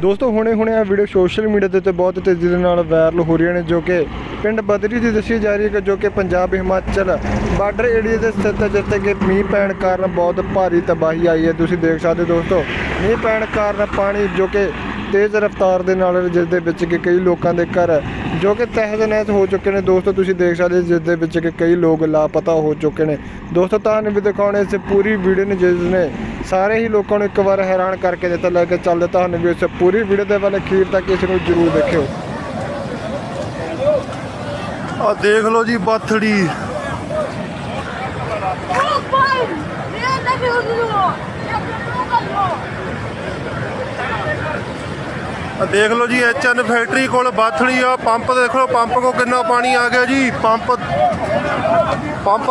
ਦੋਸਤੋ, ਹੁਣੇ ਹੁਣੇ ਆ ਵੀਡੀਓ ਸੋਸ਼ਲ ਮੀਡੀਆ ਦੇ ਉੱਤੇ ਬਹੁਤ ਤੇਜ਼ੀ ਦੇ ਨਾਲ ਵਾਇਰਲ ਹੋ ਰਹੀਆਂ ਨੇ, ਜੋ ਕਿ ਪਿੰਡ ਬਦਰੀ ਦੀ ਦੱਸੀ ਜਾ ਰਹੀ ਹੈ ਜੋ ਕਿ ਪੰਜਾਬ ਹਿਮਾਚਲ ਬਾਰਡਰ ਏਰੀਆ ਦੇ ਸਥਿਤ ਹੈ, ਜਿੱਥੇ ਕਿ ਮੀਂਹ ਪੈਣ ਕਾਰਨ ਬਹੁਤ ਭਾਰੀ ਤਬਾਹੀ ਆਈ ਹੈ। ਤੁਸੀਂ ਦੇਖ ਸਕਦੇ ਹੋ ਦੋਸਤੋ, ਮੀਂਹ ਪੈਣ ਕਾਰਨ ਪਾਣੀ ਜੋ ਕਿ ਤੇਜ਼ ਰਫ਼ਤਾਰ ਦੇ ਨਾਲ ਜਿਸ ਦੇ ਵਿੱਚ ਕਿ ਕਈ ਲੋਕਾਂ ਦੇ ਘਰ ਜੋ ਕਿ ਤਹਿਸ ਨਹਿਸ ਹੋ ਚੁੱਕੇ ਨੇ। ਦੋਸਤੋ ਤੁਸੀਂ ਦੇਖ ਸਕਦੇ ਹੋ ਜਿਸ ਦੇ ਵਿੱਚ ਕਿ ਕਈ ਲੋਕ ਲਾਪਤਾ ਹੋ ਚੁੱਕੇ ਨੇ। ਦੋਸਤੋ ਤੁਹਾਨੂੰ ਵੀ ਦਿਖਾਉਣੇ ਇਸ ਪੂਰੀ ਵੀਡੀਓ ਨੇ ਜਿਸ ਨੇ ਸਾਰੇ ਹੀ ਲੋਕਾਂ ਨੂੰ ਇੱਕ ਵਾਰ ਹੈਰਾਨ ਕਰਕੇ ਦਿੱਤਾ। ਲੈ ਕੇ ਚੱਲਦੇ ਤੁਹਾਨੂੰ ਵੀ ਇਸ ਪੂਰੀ ਵੀਡੀਓ ਦੇ ਵੱਲ ਅਖੀਰ ਤੱਕ ਇਸ ਨੂੰ ਜ਼ਰੂਰ ਦੇਖਿਓ। ਆ ਦੇਖ ਲਓ ਜੀ ਬਾਥੜੀ। ਦੇਖ ਲਓ ਜੀ ਐਚਐਨ ਫੈਕਟਰੀ ਕੋਲ ਬਾਥੜੀ ਆ, ਪੰਪ ਦੇਖ ਲਓ, ਪੰਪ ਕੋ ਕਿੰਨਾ ਪਾਣੀ ਆ ਗਿਆ ਜੀ, ਪੰਪ ਪੰਪ